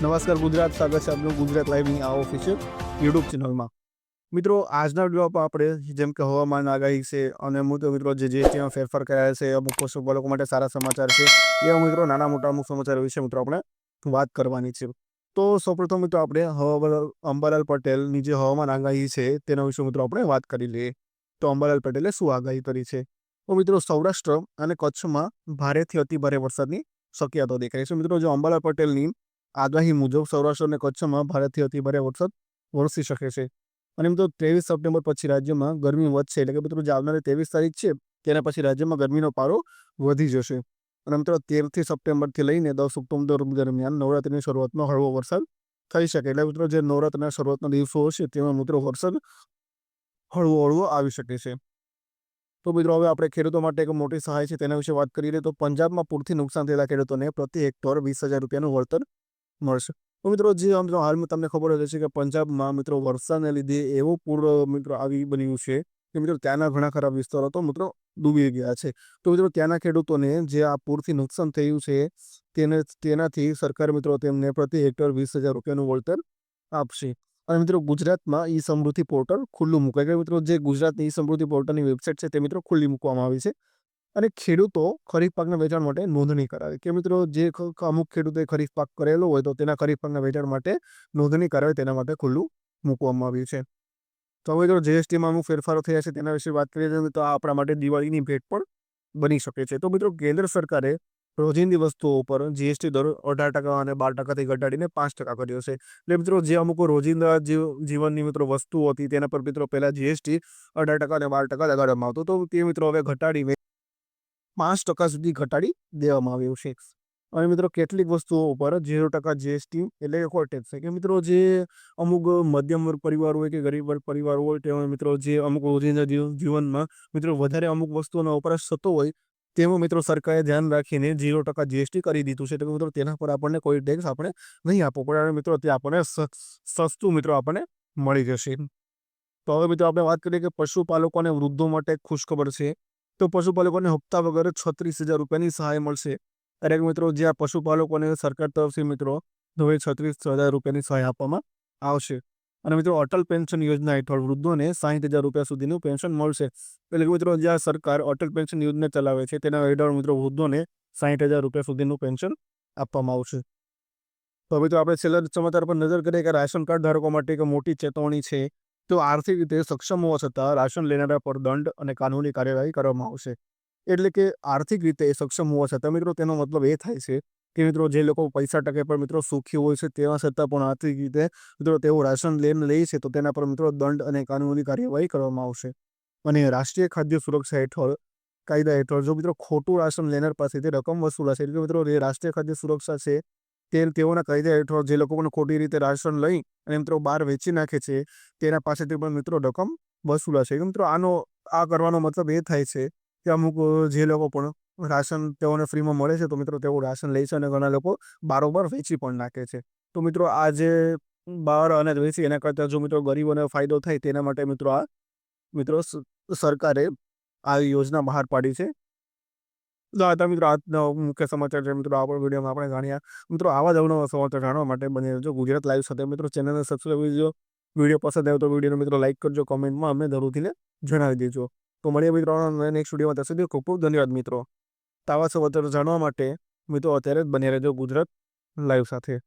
નમસ્કાર, ગુજરાત સ્વાગત છે આપનું ગુજરાત લાઈવની આ ઓફિશિયલ યુટ્યુબ ચેનલમાં મિત્રો, આજના વિડીયોમાં આપણે જેમ કે હવામાન આગાહી છે અને અમુક મિત્રો જે જીએસટીમાં ફેરફાર કર્યા છે, અમુક પશુપાલકો માટે સારા સમાચાર છે, એવા મિત્રો નાના મોટા અમુક સમાચાર વિશે મિત્રો આપણે વાત કરવાની છે. તો સૌપ્રથમ મિત્રો આપણે હવામાન, અંબાલાલ પટેલની જે હવામાન આગાહી છે, તેના વિશે મિત્રો આપણે વાત કરી લઈએ. તો અંબાલાલ પટેલે શું આગાહી કરી છે? તો મિત્રો, સૌરાષ્ટ્ર અને કચ્છમાં ભારેથી અતિ ભારે વરસાદની શક્યતા દેખાય છે. મિત્રો, જો અંબાલાલ પટેલની આગાહી મુજબ સૌરાષ્ટ્ર અને કચ્છમાં ભારેથી અતિભારે વરસાદ વરસી શકે છે. અને એમ તો ત્રેવીસ સપ્ટેમ્બર પછી રાજ્યમાં ગરમી વધશે એટલે કે મિત્રો જે આવનારી ત્રેવીસ તારીખ છે, તેના પછી રાજ્યમાં ગરમીનો પારો વધી જશે. અને મિત્રો તેરથી સપ્ટેમ્બરથી લઈને દસ ઓક્ટોબર દરમિયાન નવરાત્રિની શરૂઆતમાં હળવો વરસાદ થઈ શકે. એટલે મિત્રો જે નવરાત્રિના શરૂઆતના દિવસો હશે, તેમાં મિત્રો વરસાદ હળવો હળવો આવી શકે છે. તો મિત્રો હવે આપણે ખેડૂતો માટે એક મોટી સહાય છે, તેના વિશે વાત કરીએ તો પંજાબમાં પૂરથી નુકસાન થયેલા ખેડૂતોને પ્રતિ હેક્ટર વીસ હજાર રૂપિયાનું વળતર મળશે. તો મિત્રો, જે જો હાલમાં તમને ખબર જ હશે કે પંજાબમાં મિત્રો વરસાદને લીધે એવો પૂર મિત્રો આવી બન્યું છે કે મિત્રો ત્યાંના ઘણા ખરા વિસ્તારો તો મિત્રો ડૂબી ગયા છે. તો મિત્રો ત્યાંના ખેડૂતોને જે આ પૂરથી નુકસાન થયું છે તેને, તેનાથી સરકાર મિત્રો તેમને પ્રતિ હેક્ટર વીસ હજાર રૂપિયાનું વળતર આપશે. અને મિત્રો ગુજરાતમાં ઈ સમૃદ્ધિ પોર્ટલ ખુલ્લું મુકાય. કે મિત્રો જે ગુજરાતની ઈ સમૃદ્ધિ પોર્ટલની વેબસાઇટ છે તે મિત્રો ખુલ્લી મૂકવામાં આવી છે. અને ખેડૂતો ખરીફ પાકના વેચાણ માટે નોંધણી કરાવે. કે મિત્રો, જે અમુક ખેડૂતે ખરીફ પાક કરેલો હોય તો તેના ખરીફ પાકના વેચાણ માટે નોંધણી કરાવે, તેના માટે ખુલ્લું મૂકવામાં આવ્યું છે. તો હવે જો જીએસટીમાં અમુક ફેરફારો થયા છે તેના વિશે વાત કરીએ તો આ આપણા માટે દિવાળીની ભેટ પણ બની શકે છે. તો મિત્રો, કેન્દ્ર સરકારે રોજિંદી વસ્તુઓ ઉપર જીએસટી દર અઢાર ટકા અને બાર ટકાથી ઘટાડીને પાંચ ટકા કર્યો છે. એટલે મિત્રો, જે અમુક રોજિંદા જીવ, જીવનની મિત્રો વસ્તુઓ હતી તેના પર મિત્રો પહેલાં જીએસટી અઢાર ટકા અને બાર ટકા લગાડવામાં આવતો તો તે મિત્રો હવે ઘટાડીને પાંચ ટકા સુધી ઘટાડી દેવામાં આવ્યું છે. અને મિત્રો, કેટલીક વસ્તુઓ ઉપર ઝીરો ટકા જીએસટી એટલે કે કોટેક્સ છે. કે મિત્રો, જે અમુક મધ્યમ વર્ગ પરિવાર હોય કે ગરીબ વર્ગ પરિવાર હોય તેમાં મિત્રો, જે અમુક રોજિંદા જીવ- જીવનમાં મિત્રો, વધારે અમુક વસ્તુઓનો વપરાશ થતો હોય, તેમાં મિત્રો, સરકારે ધ્યાન રાખીને ઝીરો ટકા જીએસટી કરી દીધું છે. એટલે મિત્રો, તેના પર આપણને કોઈ ટેક્સ આપણે નહીં આપવો પડે. અને મિત્રો તે આપણને સસ્તું મિત્રો, આપણને મળી જશે. તો હવે મિત્રો, આપણે વાત કરીએ કે પશુપાલકો અને વૃદ્ધો માટે ખુશખબર છે. તો પશુપાલકોને હપ્તા વગર છત્રીસ હજાર રૂપિયાની સહાય મળશે. દરેક મિત્રો, જે પશુપાલકોને સરકાર તરફથી મિત્રો હવે છત્રીસ હજાર રૂપિયાની સહાય આપવામાં આવશે. અને મિત્રો, અટલ પેન્શન યોજના હેઠળ વૃદ્ધોને સાહીઠ હજાર રૂપિયા સુધીનું પેન્શન મળશે. એટલે કે મિત્રો, જે સરકાર અટલ પેન્શન યોજના ચલાવે છે, તેના હેઠળ મિત્રો વૃદ્ધોને સાહીઠ હજાર રૂપિયા સુધીનું પેન્શન આપવામાં આવશે. તો મિત્રો, આપણે છેલ્લા સમાચાર પર નજર કરીએ કે રાશન કાર્ડ ધારકો માટે એક મોટી ચેતવણી છે. તો આર્થિક રીતે સક્ષમ હોવા છતાં રાશન લેનારા પર દંડ અને કાનૂની કાર્યવાહી કરવામાં આવશે. એટલે કે આર્થિક રીતે સક્ષમ હોવા છતાં મિત્રો તેનો મતલબ એ થાય છે કે મિત્રો જે લોકો પૈસા ટકે પર મિત્રો સુખી હોય છે તેવા છતાં પણ આર્થિક રીતે મિત્રો તેઓ રાશન લેન લે છે તો તેના પર મિત્રો દંડ અને કાનૂની કાર્યવાહી કરવામાં આવશે. અને રાષ્ટ્રીય ખાદ્ય સુરક્ષા હેઠળ, કાયદા હેઠળ જો મિત્રો ખોટું રાશન લેનાર પાસેથી રકમ વસૂલાશે એટલે મિત્રો રાષ્ટ્રીય ખાદ્ય સુરક્ષા છે તે તેઓના કાયદા હેઠળ જે લોકો પણ ખોટી રીતે રાશન લઈ અને મિત્રો બહાર વેચી નાખે છે, તેના પાસેથી પણ મિત્રો રકમ વસૂલાશે છે. મિત્રો આનો, આ કરવાનો મતલબ એ થાય છે કે અમુક જે લોકો પણ રાશન તેઓને ફ્રીમાં મળે છે તો મિત્રો તેઓ રાશન લે છે અને ઘણા લોકો બારોબાર વેચી પણ નાખે છે. તો મિત્રો આ જે બહાર અને વેચી એના કરતાં જો મિત્રો ગરીબોને ફાયદો થાય તેના માટે મિત્રો આ, મિત્રો સરકારે આ યોજના બહાર પાડી છે. તો મિત્રો આજના મુખ્ય સમાચાર છે મિત્રો, આ વિડીયોમાં આપણે જાણ્યા મિત્રો આવા જ અવનવા સમાચાર જાણવા માટે બને રહેજો. ગુજરાત લાઈવ સાથે મિત્રો ચેનલને સબસ્ક્રાઈબ કરજો વીડિયો પસંદ આવ્યો તો વિડીયોને મિત્રો લાઈક કરજો કોમેન્ટમાં અમને જરૂરથી જણાવી દેજો. તો મળીએ મિત્રો નેક્સ્ટ વિડીયોમાં ત્યાં સુધી ખૂબ ખૂબ ધન્યવાદ મિત્રો. તાવા સમાચાર જાણવા માટે મિત્રો અત્યારે જ બની રહેજો ગુજરાત લાઈવ સાથે.